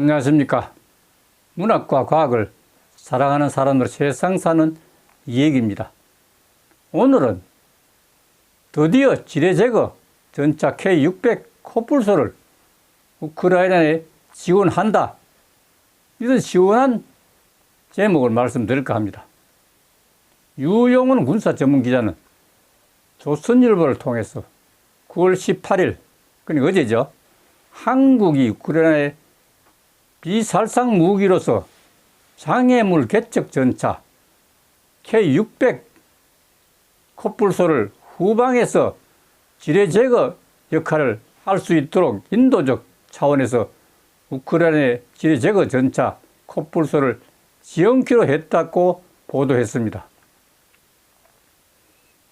안녕하십니까. 문학과 과학을 사랑하는 사람으로 세상 사는 이얘기입니다. 오늘은 드디어 지뢰 제거 전차 K600 코뿔소를 우크라이나에 지원한다. 이런 시원한 제목을 말씀드릴까 합니다. 유용훈 군사 전문 기자는 조선일보를 통해서 9월 18일, 그러니까 어제죠. 한국이 우크라이나에 비살상 무기로서 장애물 개척 전차 K600 코뿔소를 후방에서 지뢰 제거 역할을 할 수 있도록 인도적 차원에서 우크라이나의 지뢰 제거 전차 코뿔소를 지원키로 했다고 보도했습니다.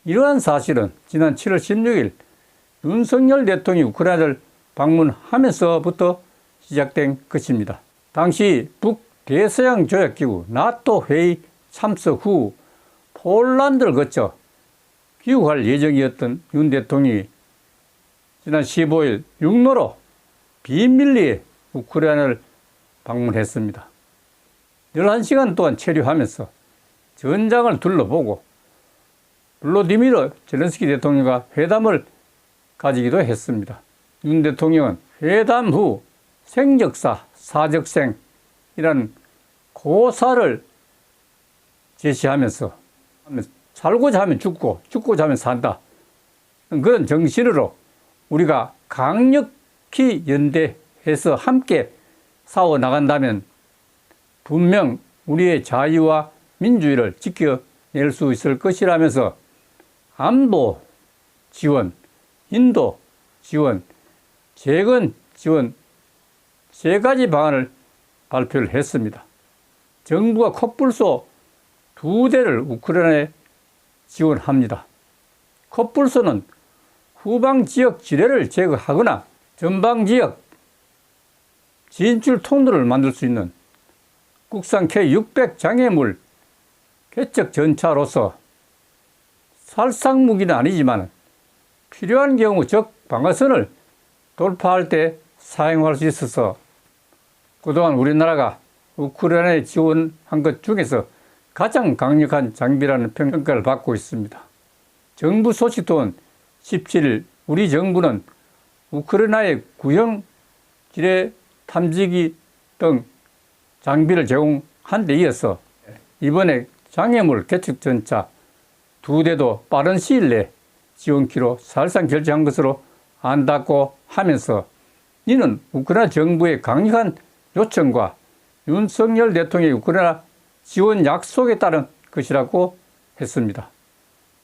이러한 사실은 지난 7월 16일 윤석열 대통령이 우크라이나를 방문하면서부터 시작된 것입니다. 당시 북대서양 조약기구 나토 회의 참석 후 폴란드를 거쳐 귀국할 예정이었던 윤 대통령이 지난 15일 육로로 비밀리에 우크라이나를 방문했습니다. 11시간 동안 체류하면서 전장을 둘러보고 블로디미르 젤렌스키 대통령과 회담을 가지기도 했습니다. 윤 대통령은 회담 후 생적사, 사적생이라는 고사를 제시하면서 살고자 하면 죽고 죽고자 하면 산다. 그런 정신으로 우리가 강력히 연대해서 함께 싸워 나간다면 분명 우리의 자유와 민주주의를 지켜낼 수 있을 것이라면서 안보 지원, 인도 지원, 재건 지원 세 가지 방안을 발표를 했습니다. 정부가 컵불소 두 대를 우크라이나에 지원합니다. 컵불소는 후방 지역 지뢰를 제거하거나 전방 지역 진출 통로를 만들 수 있는 국산 K600 장애물 개척 전차로서 살상 무기는 아니지만 필요한 경우 적 방어선을 돌파할 때 사용할 수 있어서 그동안 우리나라가 우크라이나에 지원한 것 중에서 가장 강력한 장비라는 평가를 받고 있습니다. 정부 소식통은 17일 우리 정부는 우크라이나의 구형 지뢰 탐지기 등 장비를 제공한 데 이어서 이번에 장애물 개척 전차 두 대도 빠른 시일 내 지원키로 사실상 결정한 것으로 안다고 하면서 이는 우크라이나 정부의 강력한 요청과 윤석열 대통령의 우크라이나 지원 약속에 따른 것이라고 했습니다.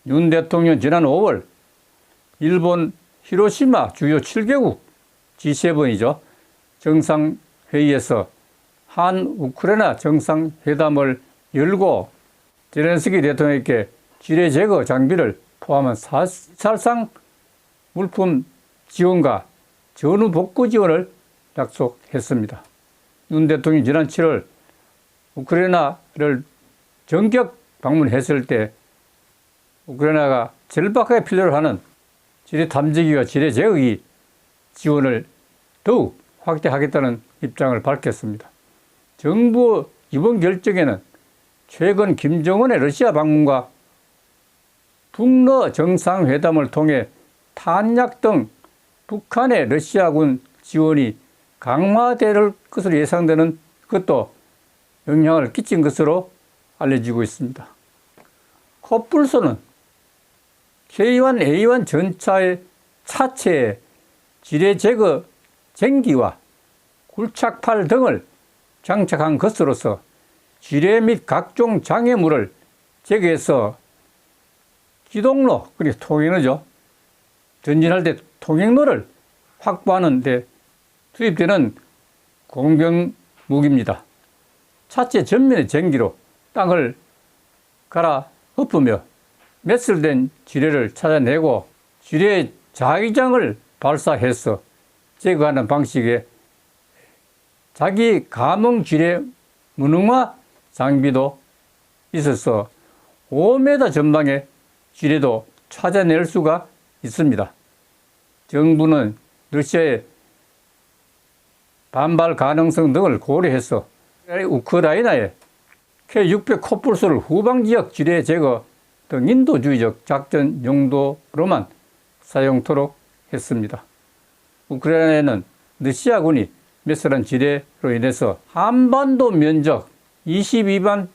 윤 대통령 지난 5월 일본 히로시마 주요 7개국 G7이죠. 정상회의에서 한 우크라이나 정상회담을 열고 제렌스키 대통령에게 지뢰 제거 장비를 포함한 살상 물품 지원과 전후 복구 지원을 약속했습니다. 윤 대통령이 지난 7월 우크라이나를 전격 방문했을 때 우크라이나가 절박하게 필요로 하는 지뢰 탐지기와 지뢰 제거기 지원을 더욱 확대하겠다는 입장을 밝혔습니다. 정부 이번 결정에는 최근 김정은의 러시아 방문과 북러 정상회담을 통해 탄약 등 북한의 러시아군 지원이 강화될 것으로 예상되는 것도 영향을 끼친 것으로 알려지고 있습니다. 컵불소는 K1, A1 전차의 차체에 지뢰 제거 쟁기와 굴착팔 등을 장착한 것으로서 지뢰 및 각종 장애물을 제거해서 기동로, 그리고 통행로죠. 전진할 때 통행로를 확보하는 데 투입되는 공병 무기입니다. 차체 전면의 전기로 땅을 갈아 엎으며 매설된 지뢰를 찾아내고 지뢰 자기장을 발사해서 제거하는 방식의 자기 감응 지뢰 무능화 장비도 있어서 5m 전방의 지뢰도 찾아낼 수가 있습니다. 정부는 러시아에 반발 가능성 등을 고려해서 우크라이나에 K600 코뿔소를 후방 지역 지뢰 제거 등 인도주의적 작전 용도로만 사용토록 했습니다. 우크라이나에는 러시아군이 메스란 지뢰로 인해서 한반도 면적 22만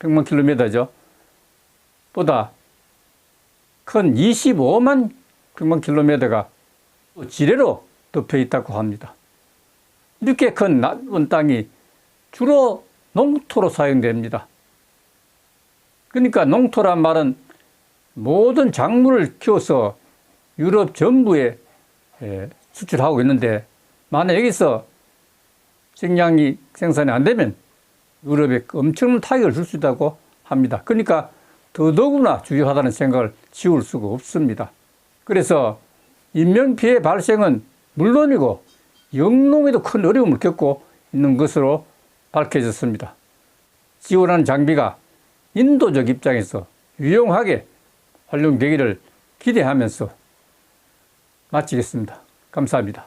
100만 킬로미터죠. 보다 큰 25만 100만 킬로미터가 지뢰로 덮여 있다고 합니다. 이렇게 큰 넓은 땅이 주로 농토로 사용됩니다. 그러니까 농토란 말은 모든 작물을 키워서 유럽 전부에 예, 수출하고 있는데 만약 여기서 식량이 생산이 안 되면 유럽에 엄청난 타격을 줄 수 있다고 합니다. 그러니까 더더구나 중요하다는 생각을 지울 수가 없습니다. 그래서 인명피해 발생은 물론이고 영농에도 큰 어려움을 겪고 있는 것으로 밝혀졌습니다. 지원하는 장비가 인도적 입장에서 유용하게 활용되기를 기대하면서 마치겠습니다. 감사합니다.